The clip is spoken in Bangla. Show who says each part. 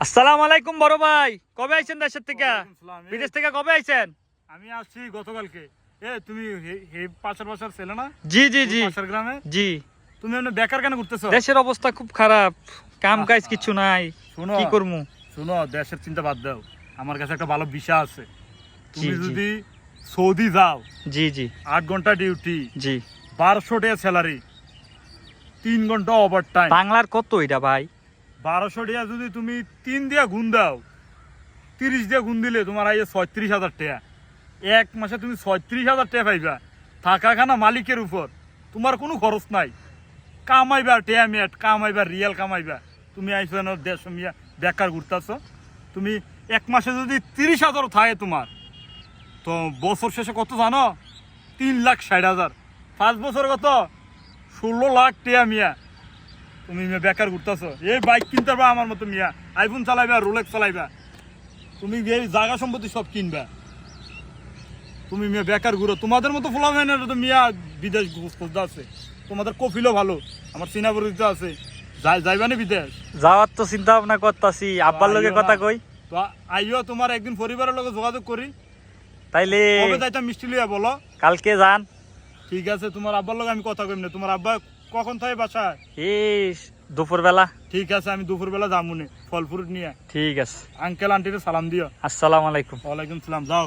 Speaker 1: আসসালামু আলাইকুম বড় ভাই। কবে আইছেন দেশের থেকে।
Speaker 2: এই
Speaker 1: বিদেশ থেকে কবে আইছেন?
Speaker 2: আমি আসছি গতকালকে। এ তুমি হে- হে পাশের বাসার ছেলে না?
Speaker 1: জি জি জি।
Speaker 2: পাশের গ্রামে?
Speaker 1: জি।
Speaker 2: তুমি এমনি বেকার কেন ঘুরতেছো?
Speaker 1: দেশের অবস্থা খুব খারাপ। কাম কাজ কিছু নাই।
Speaker 2: শোনো
Speaker 1: কি করমু
Speaker 2: শোনো দেশের চিন্তা বাদ দাও। আমার কাছে একটা ভালো ভিসা আছে। তুমি। যদি সৌদি যাও
Speaker 1: জি জি।
Speaker 2: আট ঘণ্টা ডিউটি
Speaker 1: জি।
Speaker 2: বারোশো টাকা স্যালারি তিন ঘণ্টা ওভার টাইম
Speaker 1: বাংলার কত এটা ভাই?
Speaker 2: বারোশো টাকা যদি তুমি তিন দিয়া গুণ দাও, তিরিশ দিয়া গুণ দিলে তোমার আইয়ে ছয়ত্রিশ হাজার টাকা। এক মাসে তুমি ছয়ত্রিশ হাজার টাকা পাইবা। থাকা খানা মালিকের উপর তোমার কোনো খরচ নাই। কামাইবা টেয়া মেট কামাইবা, রিয়েল কামাইবা। তুমি আইসো দেশ মিয়া বেকার ঘুরতেছ। তুমি এক মাসে যদি তিরিশ হাজারও থাকে তোমার, তো বছর শেষে কত জানো? তিন লাখ ষাট হাজার। পাঁচ বছর কত? ষোলো লাখ টেয়া মিয়া। তুমি মিয়া বেকার ঘুরতেছ। এই বাইক কিনতে পারবা আমার মতো মিয়া। IPhone চালাইবা Rolex চালাইবা। তুমি এই জায়গা সম্পত্তি সব কিনবা। তুমি মিয়া বেকার ঘুরো। তোমাদের মতো ফোলা হয় না তো মিয়া বিদেশ খুঁজতে আছে। তোমাদের কফিলও ভালো। আমার চীনা পরিচিত আছে। যাই যাইবা না বিদেশ?
Speaker 1: যাওয়ার তো চিন্তা ভাবনা করতাছি। আব্বার লগে
Speaker 2: আইও
Speaker 1: কথা। কই?
Speaker 2: তো আইও তোমার একদিন পরিবারের লগে যোগাযোগ করি।
Speaker 1: তাইলে
Speaker 2: কবে মিষ্টি লইয়া বলো।
Speaker 1: কালকে যান।
Speaker 2: ঠিক আছে তোমার আব্বার লগে আমি কথা কইম না। তোমার আব্বা কখন থাকে বাসায়?
Speaker 1: ইস দুপুর বেলা
Speaker 2: ঠিক আছে আমি দুপুরবেলা যামুনে ফল ফ্রুট নিয়ে।
Speaker 1: ঠিক আছে।
Speaker 2: আঙ্কেল আন্টিরে সালাম দিও।
Speaker 1: আসসালামু আলাইকুম।
Speaker 2: ওয়ালাইকুম সালাম যাও।